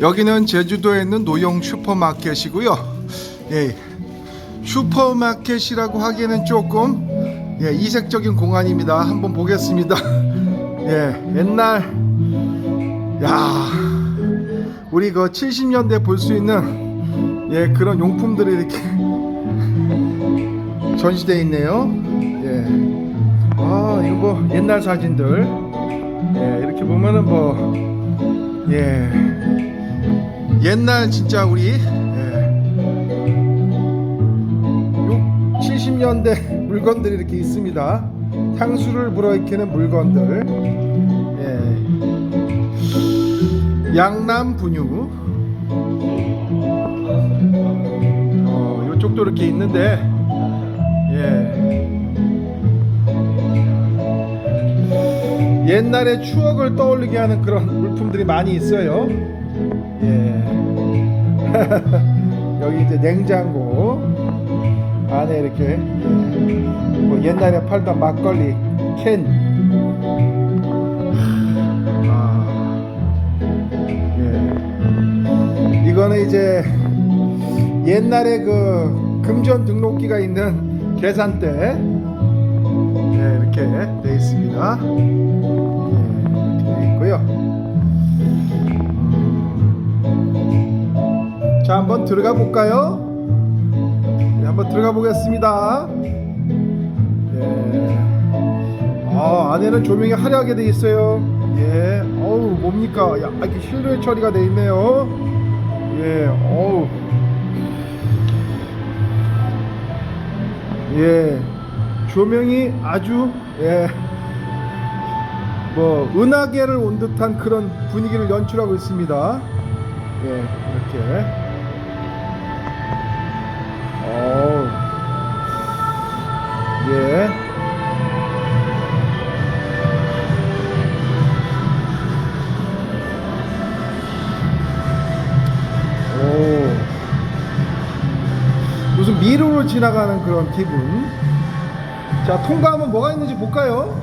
여기는 제주도에 있는 노영 슈퍼마켓이고요. 예, 슈퍼마켓이라고 하기에는 조금 예, 이색적인 공간입니다. 한번 보겠습니다. 예, 옛날 야 우리 그 70년대 볼 수 있는 예 그런 용품들이 이렇게 전시돼 있네요. 예, 아 이거 뭐 옛날 사진들 예, 이렇게 보면은 뭐 예. 옛날 진짜 우리 예. 6, 70년대 물건들이 이렇게 있습니다. 향수를 불어익히는 물건들. 예. 양남 분유. 어, 이쪽도 이렇게 있는데. 예. 옛날의 추억을 떠올리게 하는 그런 물품들이 많이 있어요. 예. 여기 이제 냉장고 안에 이렇게 예. 뭐 옛날에 팔던 막걸리 캔. 아. 예. 이거는 이제 옛날에 그 금전 등록기가 있는 계산대 예, 이렇게 돼 있습니다. 예, 이렇게 돼 있고요. 자 한번 들어가 볼까요? 네, 한번 들어가 보겠습니다. 예. 아 안에는 조명이 화려하게 돼 있어요. 예. 어우 뭡니까? 야 이렇게 실루엣 처리가 돼 있네요. 예. 어우. 예. 조명이 아주 예. 뭐 은하계를 온 듯한 그런 분위기를 연출하고 있습니다. 예, 이렇게. 어우. 예. 오. 무슨 미로로 지나가는 그런 기분. 자, 통과하면 뭐가 있는지 볼까요?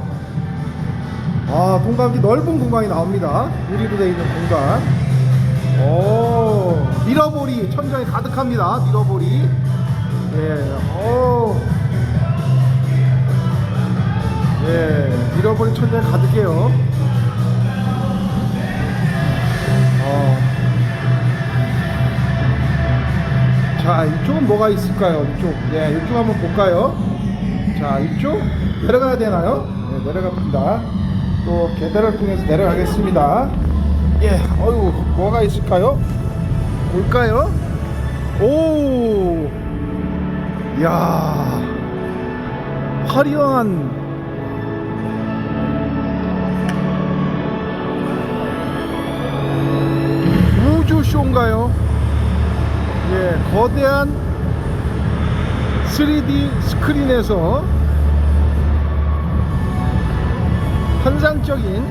아, 통과하면 넓은 공간이 나옵니다. 유리로 되어 있는 공간. 오, 미러볼이 천장에 가득합니다. 미러볼이. 예, 오. 예, 미러볼이 천장에 가득해요. 어. 자, 이쪽은 뭐가 있을까요? 이쪽. 예, 이쪽 한번 볼까요? 자, 이쪽 내려가야 되나요? 네, 내려갑니다. 또 계단을 통해서 내려가겠습니다. 예, 어유 뭐가 있을까요? 볼까요? 오, 야, 화려한 우주 쇼인가요? 예, 거대한 3D 스크린에서 환상적인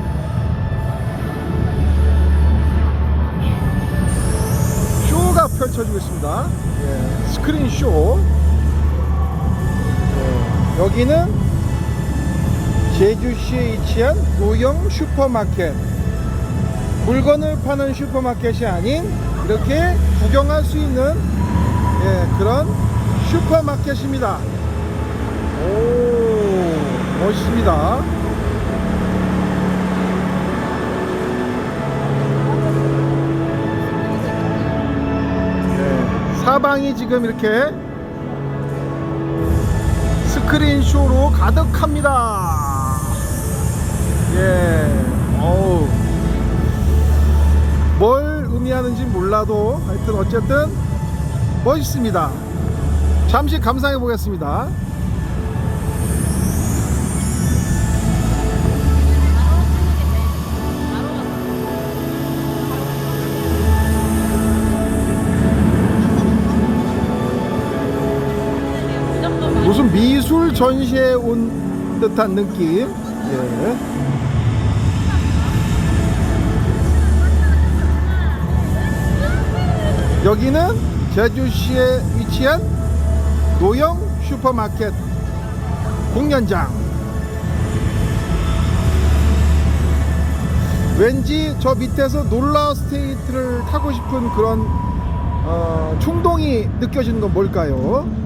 쇼가 펼쳐지고 있습니다. 예, 스크린 쇼. 예, 여기는 제주시에 위치한 노영 슈퍼마켓. 물건을 파는 슈퍼마켓이 아닌 이렇게 구경할 수 있는 예, 그런 슈퍼마켓입니다. 오, 멋있습니다. 네, 사방이 지금 이렇게 스크린쇼로 가득합니다. 예, 어우. 뭘 의미하는지 몰라도 하여튼 어쨌든 멋있습니다. 잠시 감상해 보겠습니다. 전시에 온 듯한 느낌. 예. 여기는 제주시에 위치한 노영 슈퍼마켓 공연장. 왠지 저 밑에서 놀라 스테이트를 타고 싶은 그런 어, 충동이 느껴지는 건 뭘까요?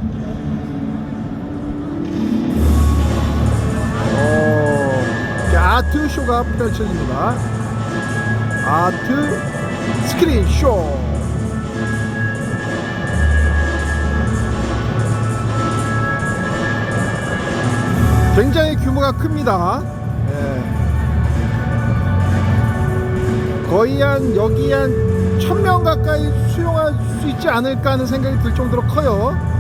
아트 쇼가 펼쳐집니다. 아트 스크린 쇼. 굉장히 규모가 큽니다. 예. 거의 한 여기 한천명 가까이 수용할 수 있지 않을까 하는 생각이 들 정도로 커요.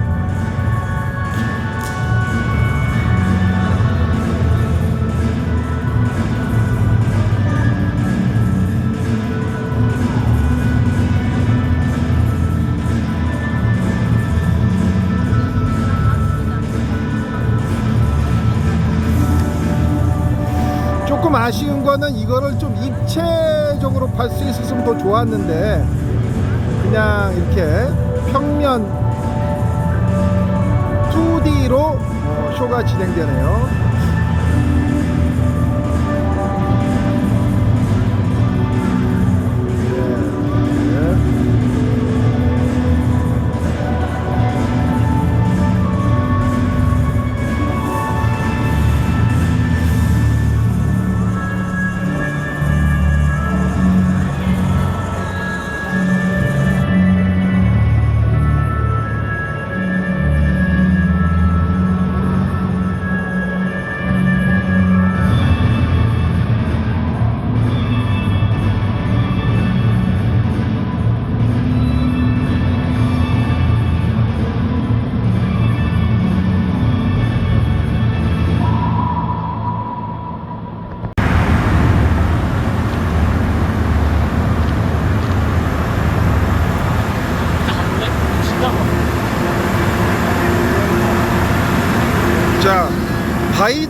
아쉬운 거는 이거를 좀 입체적으로 팔 수 있었으면 더 좋았는데 그냥 이렇게 평면 2D로 쇼가 진행되네요.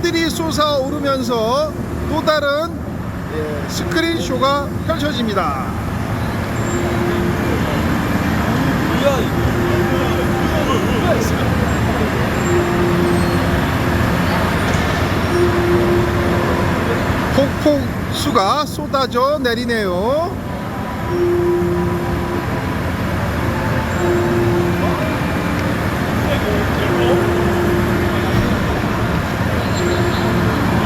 바위들이 솟아오르면서 또 다른 예, 스크린 쇼가 펼쳐집니다. 폭폭수가 쏟아져 내리네요.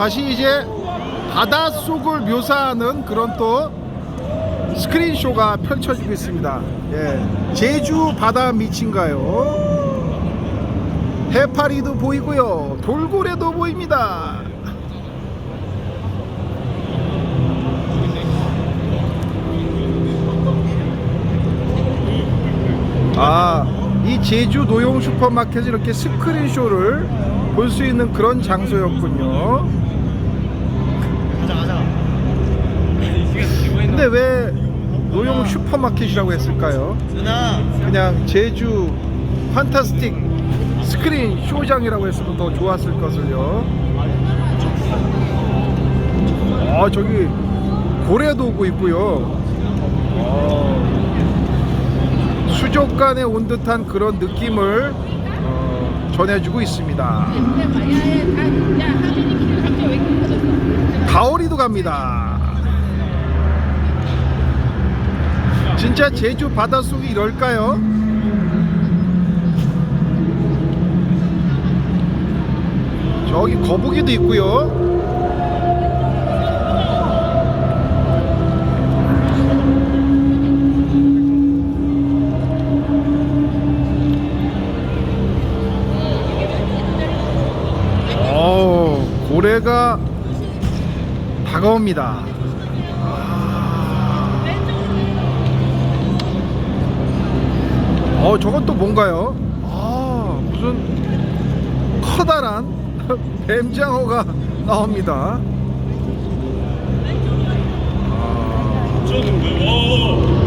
다시 이제 바닷속을 묘사하는 그런 또 스크린쇼가 펼쳐지고 있습니다. 예, 제주 바다 밑인가요? 해파리도 보이고요. 돌고래도 보입니다. 아, 이 제주 노용 슈퍼마켓이 이렇게 스크린쇼를 볼 수 있는 그런 장소였군요. 가자 가자. 근데 왜 노용 슈퍼마켓이라고 했을까요? 그냥 제주 판타스틱 스크린 쇼장이라고 했으면 더 좋았을 것을요. 아 저기 고래도 오고 있고요. 어, 수족관에 온 듯한 그런 느낌을 어, 전해주고 있습니다. 가오리도 갑니다. 진짜 제주 바닷속이 이럴까요? 저기 거북이도 있고요. 때가 다가옵니다. 아. 어, 저건 또 뭔가요? 아, 무슨 커다란 뱀장어가 나옵니다. 아...